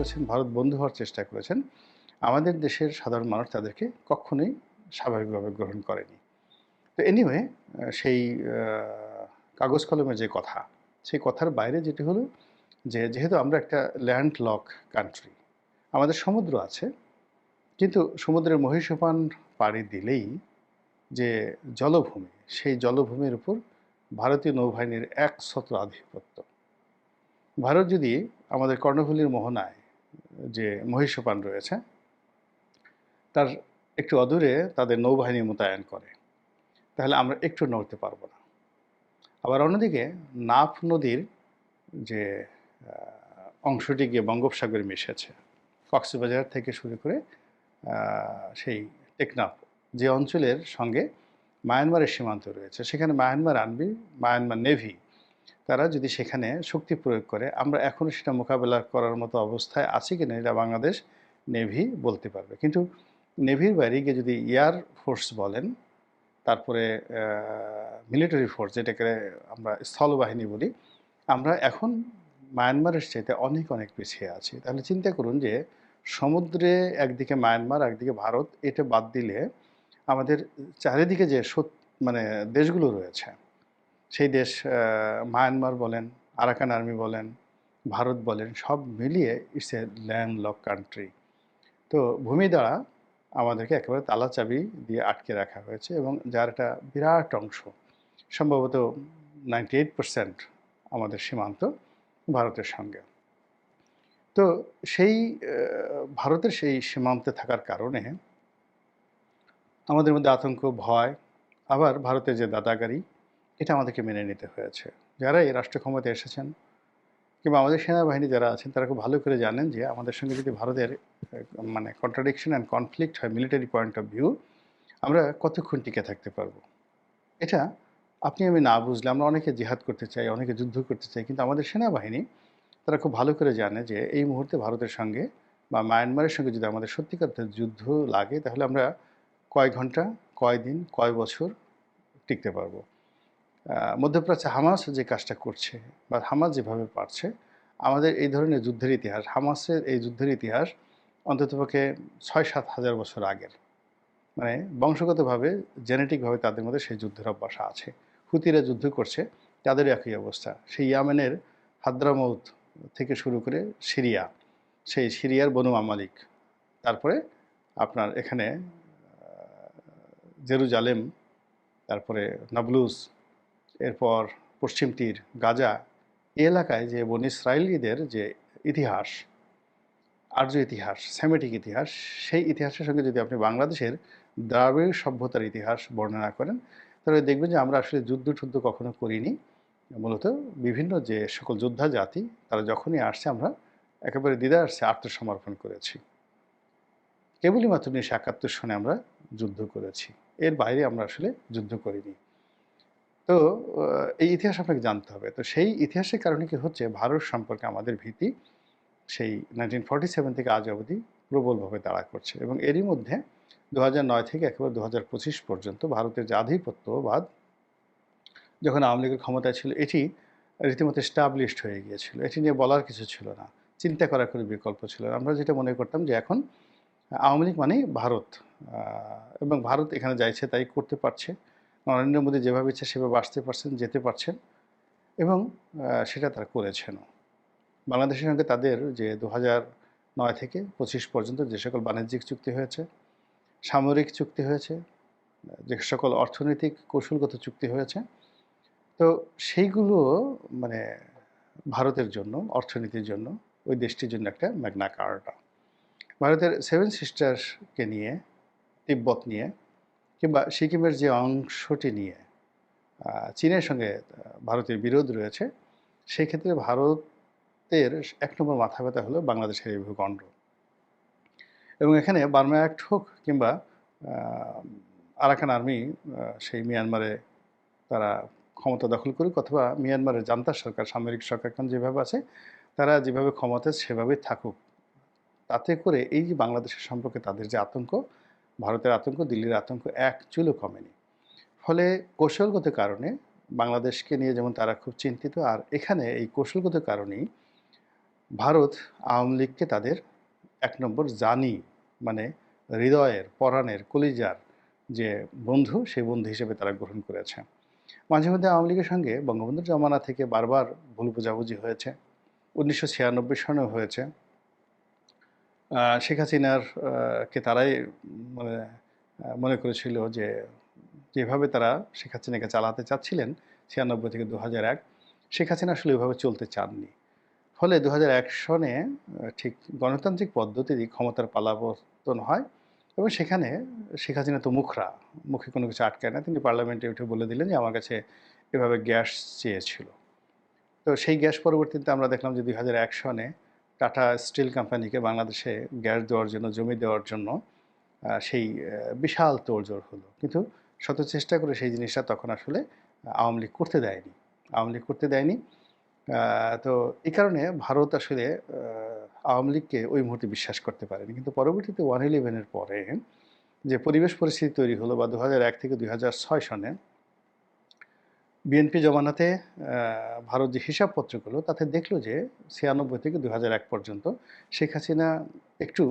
করেছেন, ভারত বন্ধু হওয়ার চেষ্টা করেছেন, আমাদের দেশের সাধারণ মানুষ তাদেরকে কখনোই স্বাভাবিকভাবে গ্রহণ করেনি। তো এনিওয়ে সেই কাগজ কলমের যে কথা, সেই কথার বাইরে যেটি হলো যে, যেহেতু আমরা একটা ল্যান্ড লক কান্ট্রি আমাদের সমুদ্র আছে, কিন্তু সমুদ্রের মহিষপান পাড়ি দিলেই যে জলভূমি, সেই জলভূমির উপর ভারতীয় নৌবাহিনীর এক ছত্র আধিপত্য। ভারত যদি আমাদের কর্ণফুলীর মোহনায় যে মহিষপান রয়েছে, তার একটু অদূরে তাদের নৌবাহিনী মোতায়েন করে। তাহলে আমরা একটু নড়তে পারব না। আবার অন্যদিকে নাফ নদীর যে অংশটি গিয়ে বঙ্গোপসাগরে মিশেছে, কক্সবাজার থেকে শুরু করে সেই টেকনাফ, যে অঞ্চলের সঙ্গে মায়ানমারের সীমান্ত রয়েছে। সেখানে মায়ানমার আর্মি, মায়ানমার নেভি তারা যদি সেখানে শক্তি প্রয়োগ করে, আমরা এখনও সেটা মোকাবেলা করার মতো অবস্থায় আছি কিনা এটা বাংলাদেশ নেভি বলতে পারবে। কিন্তু নেভির বাইরে গিয়ে যদি এয়ার ফোর্স বলেন, তারপরে মিলিটারি ফোর্স, যেটাকে আমরা স্থলবাহিনী বলি, আমরা এখন মায়ানমারের চাইতে অনেক অনেক পিছিয়ে আছি। তাহলে চিন্তা করুন যে সমুদ্রে একদিকে মায়ানমার, একদিকে ভারত, এটা বাদ দিলে আমাদের চারিদিকে যে মানে দেশগুলো রয়েছে সেই দেশ মায়ানমার বলেন, আরাকান আর্মি বলেন, ভারত বলেন, সব মিলিয়ে it's a land lock country তো ভূমি দ্বারা আমাদেরকে একেবারে তালা চাবি দিয়ে আটকে রাখা হয়েছে এবং যার একটা বিরাট অংশ, সম্ভবত নাইনটি এইট পার্সেন্ট আমাদের সীমান্ত ভারতের সঙ্গে। তো সেই ভারতের সেই সীমান্তে থাকার কারণে আমাদের মধ্যে আতঙ্ক, ভয়, আবার ভারতের যে দাদাগারি এটা আমাদেরকে মেনে নিতে হয়েছে। যারা এই রাষ্ট্র ক্ষমতায় এসেছেন কিংবা আমাদের সেনাবাহিনী যারা আছেন, তারা খুব ভালো করে জানেন যে আমাদের সঙ্গে যদি ভারতের মানে কন্ট্রাডিকশন অ্যান্ড কনফ্লিক্ট হয় মিলিটারি পয়েন্ট অফ ভিউ আমরা কতক্ষণ টিকে থাকতে পারব? এটা আপনি আমি না বুঝলে আমরা অনেকে জিহাদ করতে চাই, অনেকে যুদ্ধ করতে চাই, কিন্তু আমাদের সেনাবাহিনী, তারা খুব ভালো করে জানে যে এই মুহূর্তে ভারতের সঙ্গে বা মায়ানমারের সঙ্গে যদি আমাদের সত্যিকার যুদ্ধ লাগে, তাহলে আমরা কয় ঘণ্টা, কয় দিন, কয় বছর টিকতে পারব? মধ্যপ্রাচ্যে হামাস যে কাজটা করছে বা হামাস যেভাবে পারছে, আমাদের এই ধরনের যুদ্ধের ইতিহাস, হামাসের এই যুদ্ধের ইতিহাস অন্ততপক্ষে ছয় সাত হাজার বছর আগের। মানে বংশগতভাবে, জেনেটিকভাবে তাদের মধ্যে সেই যুদ্ধের অভ্যাস আছে। হুতিরা যুদ্ধ করছে তাদের একই অবস্থা। সেই ইয়ামেনের হাদ্রামৌত থেকে শুরু করে সিরিয়া, সেই সিরিয়ার বনু মামালিক। তারপরে আপনার এখানে জেরুজালেম, তারপরে নাবলুস এরপর পশ্চিম তীর গাজা, এই এলাকায় যে বন ইসরায়েলিদের যে ইতিহাস, আর্য ইতিহাস, সেমেটিক ইতিহাস, সেই ইতিহাসের সঙ্গে যদি আপনি বাংলাদেশের দ্রাবিড় সভ্যতার ইতিহাস বর্ণনা করেন, তাহলে দেখবেন যে আমরা আসলে যুদ্ধ টুদ্ধ কখনো করিনি। মূলত বিভিন্ন যে সকল যোদ্ধা জাতি, তারা যখনই আসছে আমরা একেবারে দ্বিধা আসছে আত্মসমর্পণ করেছি। কেবলই মাত্র উনিশশো একাত্তর সনে আমরা যুদ্ধ করেছি। এর বাইরে আমরা আসলে যুদ্ধ করিনি। তো এই ইতিহাস আপনাকে জানতে হবে। তো সেই ইতিহাসের কারণে কি হচ্ছে, ভারত সম্পর্কে আমাদের ভীতি সেই নাইনটিন ফর্টি সেভেন থেকে আজ অবধি প্রবলভাবে দাঁড়া করছে এবং এরই মধ্যে দু নয় থেকে একেবারে দু পর্যন্ত ভারতের যে আধিপত্যবাদ, যখন আওয়ামী লীগের ক্ষমতায় ছিল, এটি রীতিমতো স্টাবলিশড হয়ে গিয়েছিল। এটি নিয়ে বলার কিছু ছিল না, চিন্তা করার কোনো বিকল্প ছিল না। আমরা যেটা মনে করতাম যে এখন আওয়ামী লীগ মানেই ভারত এবং ভারত এখানে যাইছে তাই করতে পারছে। নরেন্দ্র মোদী যেভাবে ইচ্ছে সেভাবে আসতে পারছেন, যেতে পারছেন এবং সেটা তারা করেছেনও। বাংলাদেশের সঙ্গে তাদের যে দু নয় থেকে পঁচিশ পর্যন্ত যে সকল বাণিজ্যিক চুক্তি হয়েছে, সামরিক চুক্তি হয়েছে, যে সকল অর্থনৈতিক কৌশলগত চুক্তি হয়েছে, তো সেইগুলো মানে ভারতের জন্য, অর্থনীতির জন্য, ওই দেশটির জন্য একটা ম্যাগনা কার্টা ভারতের সেভেন সিস্টার্সকে নিয়ে, তিব্বত নিয়ে কিংবা সিকিমের যে অংশটি নিয়ে চীনের সঙ্গে ভারতের বিরোধ রয়েছে সেই ক্ষেত্রে ভারতের এক নম্বর মাথা ব্যথা হলো বাংলাদেশের এই ভূখণ্ড। এবং এখানে বার্মা অ্যাক্ট হোক কিংবা আরাকান আর্মি সেই মিয়ানমারে তারা ক্ষমতা দখল করুক অথবা মিয়ানমারের জান্তা সরকার, সামরিক সরকার এখন যেভাবে আছে, তারা যেভাবে ক্ষমতায় সেভাবেই থাকুক। তাতে করে এই যে বাংলাদেশের সম্পর্কে তাদের যে আতঙ্ক ভারতের আতঙ্ক, দিল্লির আতঙ্ক এক চুলও কমেনি। ফলে কৌশলগত কারণে বাংলাদেশকে নিয়ে যেমন তারা খুব চিন্তিত, আর এখানে এই কৌশলগত কারণেই ভারত আওয়ামী লীগকে তাদের এক নম্বর জানি মানে হৃদয়ের, পরাণের, কলিজার যে বন্ধু, সেই বন্ধু হিসেবে তারা গ্রহণ করেছে। মাঝে মধ্যে আওয়ামী লীগের সঙ্গে বঙ্গবন্ধুর জমানা থেকে বারবার ভুল বোঝাবুঝি হয়েছে। উনিশশো ছিয়ানব্বই সনেও হয়েছে। শেখ হাসিনার কে তারাই মানে মনে করেছিল যে যেভাবে তারা শেখ হাসিনাকে চালাতে চাচ্ছিলেন, ছিয়ানব্বই থেকে দু হাজার এক, শেখ হাসিনা আসলে ওইভাবে চলতে চাননি। ফলে দু হাজার এক সনে ঠিক গণতান্ত্রিক পদ্ধতিরই ক্ষমতার পালাবর্তন হয় এবং সেখানে শেখ হাসিনা তো মুখরা, মুখে কোনো কিছু আটকায় না। তিনি পার্লামেন্টে উঠে বলে দিলেন যে আমার কাছে এভাবে গ্যাস চেয়েছিল। তো সেই গ্যাস পরবর্তীতে আমরা দেখলাম যে দুই হাজার এক সনে টাটা স্টিল কোম্পানিকে বাংলাদেশে গ্যাস দেওয়ার জন্য, জমি দেওয়ার জন্য সেই বিশাল তোড়জোড় হলো। কিন্তু শত চেষ্টা করে সেই জিনিসটা তখন আসলে আওয়ামী লীগ করতে দেয়নি। আওয়ামী লীগ করতে দেয়নি। তো এই কারণে ভারত আসলে আওয়ামী লীগকে ওই মুহূর্তে বিশ্বাস করতে পারেনি। কিন্তু পরবর্তীতে ওয়ান ইলেভেনের পরে যে পরিবেশ পরিস্থিতি তৈরি হলো বা দু থেকে দুই সনে বিএনপি জমানাতে ভারত যে হিসাবপত্রগুলো, তাতে দেখল যে ছিয়ানব্বই থেকে দুই এক পর্যন্ত শেখ হাসিনা একটু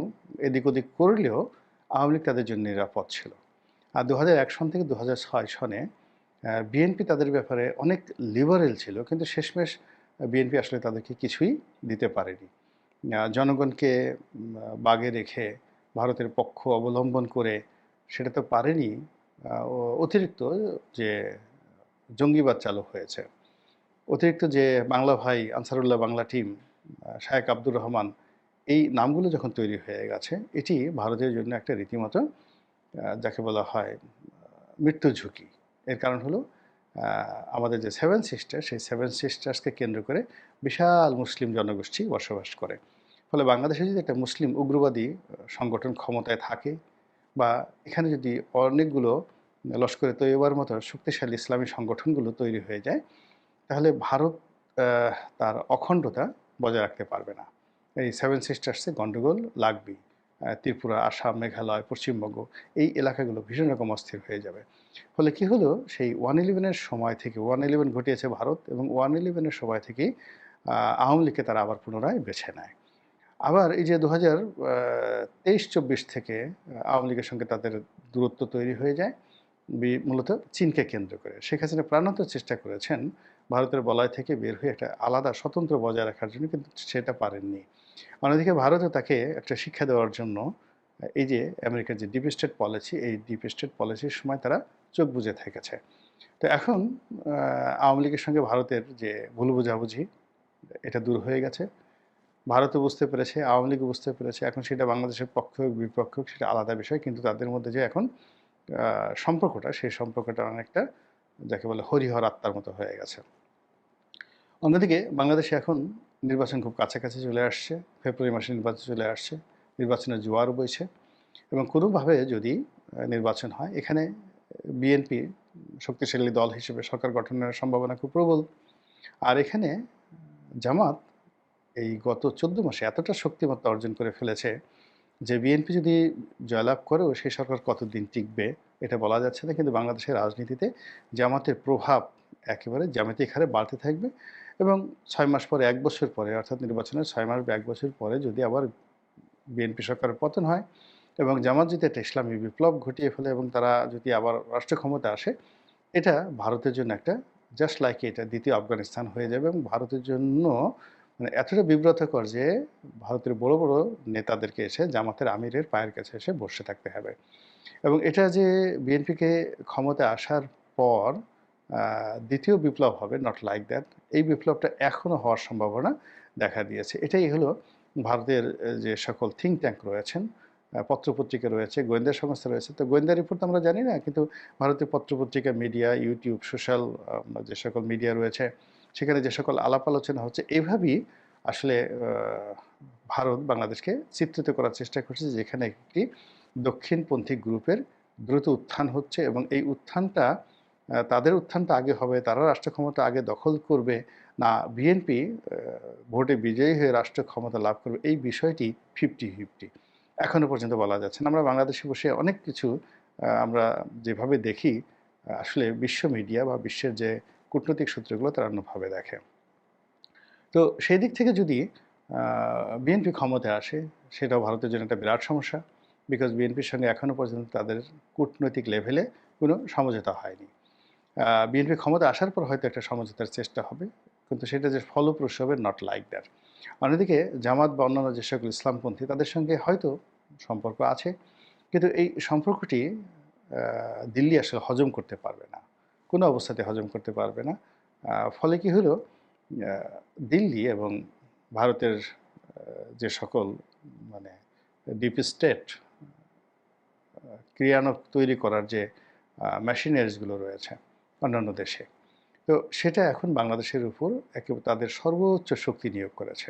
এদিক ওদিক করলেও আওয়ামী লীগ তাদের জন্য নিরাপদ ছিল। আর দু এক সন থেকে দু ছয় সনে বিএনপি তাদের ব্যাপারে অনেক লিবারেল ছিল, কিন্তু শেষমেশ বিএনপি আসলে তাদেরকে কিছুই দিতে পারেনি। জনগণকে বাগে রেখে ভারতের পক্ষ অবলম্বন করে সেটা তো পারেনি। অতিরিক্ত যে জঙ্গিবাদ চালু হয়েছে। অতিরিক্ত যে বাংলা ভাই আনসারুল্লাহ বাংলা টিম শায়েক আব্দুর রহমান, এই নামগুলো যখন তৈরি হয়ে গেছে, এটি ভারতের জন্য একটা রীতিমতো যাকে বলা হয় মৃত্যু ঝুঁকি। এর কারণ হলো আমাদের যে সেভেন সিস্টার সেই সেভেন সিস্টার্সকে কেন্দ্র করে বিশাল মুসলিম জনগোষ্ঠী বসবাস করে। ফলে বাংলাদেশে যদি একটা মুসলিম উগ্রবাদী সংগঠন ক্ষমতায় থাকে, বা এখানে যদি অনেকগুলো লস্করে তৈবার মতো শক্তিশালী ইসলামী সংগঠনগুলো তৈরি হয়ে যায়, তাহলে ভারত তার অখণ্ডতা বজায় রাখতে পারবে না। এই সেভেন সিস্টার্সে গণ্ডগোল লাগবেই ত্রিপুরা, আসাম, মেঘালয়, পশ্চিমবঙ্গ, এই এলাকাগুলো ভীষণ রকম অস্থির হয়ে যাবে। ফলে কি হলো? সেই ওয়ান ইলেভেনের সময় থেকে ওয়ান ইলেভেন ঘটিয়েছে ভারত এবং ওয়ান ইলেভেনের সময় থেকেই আওয়ামী লীগকে তারা আবার পুনরায় বেছে নেয়। আবার এই যে দু হাজার তেইশ, চব্বিশ থেকে, আওয়ামী লীগের সঙ্গে তাদের দূরত্ব তৈরি হয়ে যায় মূলত চীনকে কেন্দ্র করে। শেখ হাসিনা প্রাণান্ত চেষ্টা করেছেন ভারতের বলয় থেকে বের হয়ে একটা আলাদা স্বতন্ত্র বজায় রাখার জন্য, কিন্তু সেটা পারেননি। অন্যদিকে ভারতও তাকে একটা শিক্ষা দেওয়ার জন্য, এই যে আমেরিকার যে ডিপ স্টেট পলিসি এই ডিপ স্টেট পলিসির সময় তারা চোখ বুজে থেকেছে। তো এখন আওয়ামী লীগের সঙ্গে ভারতের যে ভুল বোঝাবুঝি, এটা দূর হয়ে গেছে। ভারতও বুঝতে পেরেছে, আওয়ামী লীগও বুঝতে পেরেছে, এখন সেটা বাংলাদেশের পক্ষ হোক, বিপক্ষ হোক, সেটা আলাদা বিষয়, কিন্তু তাদের মধ্যে যে এখন সম্পর্কটা, সেই সম্পর্কটা অনেকটা যাকে বলে হরিহর আত্মার মতো হয়ে গেছে। অন্যদিকে বাংলাদেশে এখন নির্বাচন খুব কাছাকাছি চলে আসছে, ফেব্রুয়ারি মাসে নির্বাচন চলে আসছে নির্বাচনের জোয়ার বইছে এবং কোনোভাবে যদি নির্বাচন হয়, এখানে বিএনপি শক্তিশালী দল হিসেবে সরকার গঠনের সম্ভাবনা খুব প্রবল। আর এখানে জামাত এই গত চোদ্দ মাসে এতটা শক্তিমত্তা অর্জন করে ফেলেছে যে বিএনপি যদি জয়লাভ করেও সেই সরকার কতদিন টিকবে, এটা বলা যাচ্ছে না। কিন্তু বাংলাদেশের রাজনীতিতে জামাতের প্রভাব একেবারে জ্যামিতিক হারে বাড়তে থাকবে এবং ছয় মাস পরে, এক বছর পরে, অর্থাৎ নির্বাচনের ছয় মাস বা এক বছর পরে যদি আবার বিএনপি সরকারের পতন হয় এবং জামাত যদি একটা ইসলামী বিপ্লব ঘটিয়ে ফেলে এবং তারা যদি আবার রাষ্ট্র ক্ষমতা আসে, এটা ভারতের জন্য একটা জাস্ট লাইক এটা, দ্বিতীয় আফগানিস্তান হয়ে যাবে এবং ভারতের জন্য মানে এতটা বিব্রতকর যে ভারতের বড় বড় নেতাদেরকে এসে জামাতের আমিরের পায়ের কাছে এসে বসে থাকতে হবে। এবং এটা যে বিএনপিকে ক্ষমতায় আসার পর দ্বিতীয় বিপ্লব হবে নট লাইক দ্যাট এই বিপ্লবটা এখনও হওয়ার সম্ভাবনা দেখা দিয়েছে। এটাই হলো ভারতের যে সকল থিঙ্ক ট্যাঙ্ক রয়েছেন পত্রপত্রিকা রয়েছে, গোয়েন্দা সংস্থা রয়েছে। তো গোয়েন্দা রিপোর্ট আমরা জানি না, কিন্তু ভারতের পত্রপত্রিকা মিডিয়া ইউটিউব সোশ্যাল যে সকল মিডিয়া রয়েছে সেখানে যে সকল আলাপ আলোচনা হচ্ছে, এভাবেই আসলে ভারত বাংলাদেশকে চিত্রিত করার চেষ্টা করছে, যেখানে একটি দক্ষিণপন্থী গ্রুপের দ্রুত উত্থান হচ্ছে এবং এই উত্থানটা তাদের উত্থানটা আগে হবে, তারা রাষ্ট্র ক্ষমতা আগে দখল করবে, না বিএনপি ভোটে বিজয়ী হয়ে রাষ্ট্র ক্ষমতা লাভ করবে, এই বিষয়টি ফিফটি ফিফটি। এখনও পর্যন্ত বলা যাচ্ছে না। আমরা বাংলাদেশে বসে অনেক কিছু আমরা যেভাবে দেখি আসলে বিশ্ব মিডিয়া বা বিশ্বের যে কূটনৈতিক সূত্রগুলো তারা অন্যভাবে দেখে। তো সেই দিক থেকে যদি বিএনপি ক্ষমতায় আসে, সেটাও ভারতের জন্য একটা বিরাট সমস্যা বিকজ বিএনপির সঙ্গে এখনও পর্যন্ত তাদের কূটনৈতিক লেভেলে কোনো সমঝোতা হয়নি। বিএনপি ক্ষমতা আসার পর হয়তো একটা সমঝোতার চেষ্টা হবে, কিন্তু সেটা যে ফলপ্রসূ হবে নট লাইক দ্যাট অন্যদিকে জামাত বা অন্যান্য যে সকল ইসলামপন্থী, তাদের সঙ্গে হয়তো সম্পর্ক আছে, কিন্তু এই সম্পর্কটি দিল্লি আসলে হজম করতে পারবে না। কোনো অবস্থাতে হজম করতে পারবে না। ফলে কি হলো? দিল্লি এবং ভারতের যে সকল মানে ডিপ স্টেট ক্রিয়ানক তৈরি করার যে মেশিনারিজগুলো রয়েছে অন্যান্য দেশে। তো সেটা এখন বাংলাদেশের উপর একে তাদের সর্বোচ্চ শক্তি নিয়োগ করেছে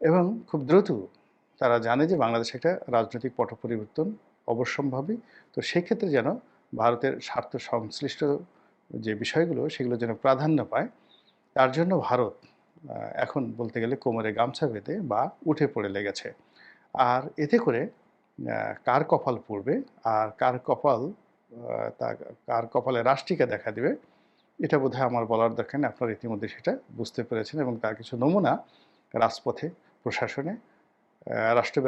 এবং খুব দ্রুত তারা জানে যে বাংলাদেশে একটা রাজনৈতিক পট পরিবর্তন অবশ্যম্ভাবী। তো সেক্ষেত্রে যেন ভারতের স্বার্থ সংশ্লিষ্ট যে বিষয়গুলো সেগুলো যেন প্রাধান্য পায়, তার জন্য ভারত এখন বলতে গেলে কোমরে গামছা বেঁধে বা উঠে পড়ে লেগেছে। আর এতে করে কার কপাল পড়বে আর কার কপাল তা কার কপালে রাষ্ট্রিকা দেখা দেবে, এটা বোধহয় আমার বলার দরকার নেই। আপনারা ইতিমধ্যে সেটা বুঝতে পেরেছেন এবং তার কিছু নমুনা রাজপথে, প্রশাসনে রাষ্ট্র